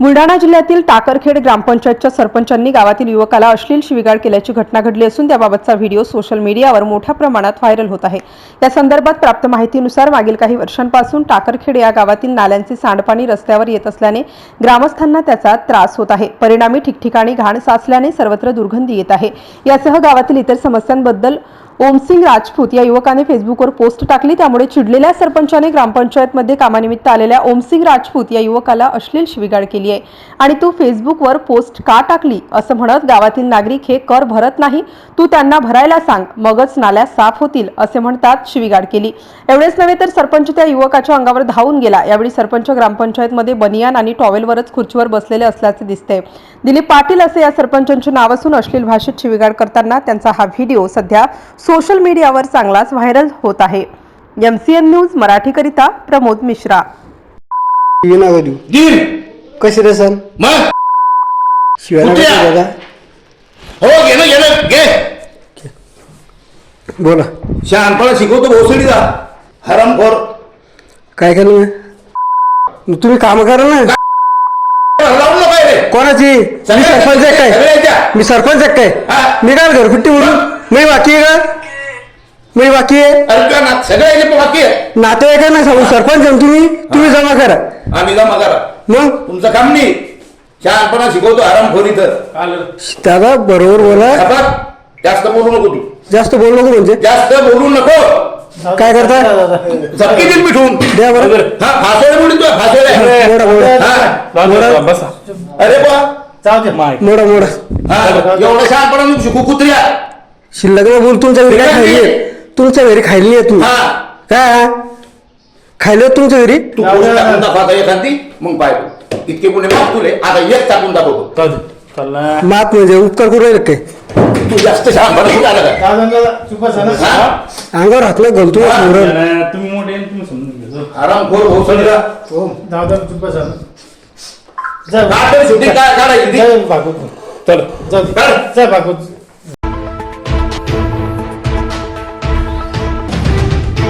बुलढाणा जिल्ह्यातील टाकरखेड ग्रामपंचायतच्या सरपंचांनी गावातील युवकाला अश्लील शिवीगाळ केल्याची घटना घडली असून त्याबाबतचा व्हिडिओ सोशल मीडियावर मोठ्या प्रमाणात व्हायरल होत आहे. या संदर्भात प्राप्त माहितीनुसार मागील काही वर्षांपासून टाकरखेड या गावातील नाल्यांचे सांडपाणी रस्त्यावर येत असल्याने ग्रामस्थांना त्याचा त्रास होत आहे. परिणामी ठिकठिकाणी घाण साचल्याने सर्वत्र दुर्गंधी येत आहे. यासह गावातील इतर समस्यांबद्दल ओमसिंग राजपूत या युवकाने फेसबुकवर पोस्ट टाकली. त्यामुळे चिडलेल्या सरपंचाने ग्रामपंचायतमध्ये कामानिमित्त आलेल्या ओमसिंग राजपूत या युवकाला अश्लील शिविगाळ केली आहे आणि तू फेसबुकवर पोस्ट का टाकली? असं म्हणत गावातील नागरिक हे कर भरत नाही. तू त्यांना भरायला सांग मगच नाल्या साफ होतील असे म्हणतात शिवीगाळ केली. एवढेच नव्हे तर सरपंच त्या युवकाच्या अंगावर धावून गेला. यावेळी सरपंच ग्रामपंचायतमध्ये बनियान आणि टॉवेलवरच खुर्चीवर बसलेले असल्याचे दिसते. दिलीप पाटील असे या सरपंचांचे नाव असून अश्लील भाषेत शिवीगाळ करताना त्यांचा हा व्हिडिओ सध्या सोशल मीडियावर चांगलाच व्हायरल होत आहे. एमसीएन न्यूज मराठीकरिता प्रमोद मिश्रा. कशी रे सण मग? शिवाय हो घे बोला. शहाणपणा शिकवतो भोसडीचा हरामखोर काय केलं मी? तुम्ही काम करा ना. हलावू नका रे कोणाची? मी सरपंच आहे. काय सगळ्याच्या मी सरपंच आहे. काय हा. मी काय घरफुट्टी मी बाकी आहे का? मी बाकी आहे अरे तुझ्या नात सगळ्याचे बाकी आहे नातेवाईक आहे ना सांगू सरपंच आहे तुम्ही तुम्ही जमा करा. आम्ही जमा करा. मग? तुमचं काम नाही. शहाणपणा शिकवतो हरामखोरीचं दादा बरोबर बोला. जास्त बोलू नको तू. जास्त बोलू नको म्हणजे? जास्त बोलू नको. काय करता? झपकी दिल मिठून. द्या बरं. हा फासोडे बोलू तू फासोडे मोडा मोडा. हा. मोडा अरे बा. मोडा मोडा. हा एवढा शहाणपणा शिकू कुत्र्या. शिल्लक नाही बोल तुमच्या घरी काय खाल्ली आहे तुमच्या घरी खाल्ली आहे तू हा. काय खायला तुमच्या घरी? तू पुढे टाकून दाखव आता एखादी? मग पाय इतके पुणे माग तुले आता एक टाकून दाखवतो मात म्हणजे उपकार करू राहिले काय? तू जास्त शहाणपणा कुठे आला का? हा? अंगावर हात नाही घालतो. तुम्ही मोठे आहे, तुम्ही समजून घ्या दादा चुप बसा काय तरी shooting काय काढायची ती? चल. काढ.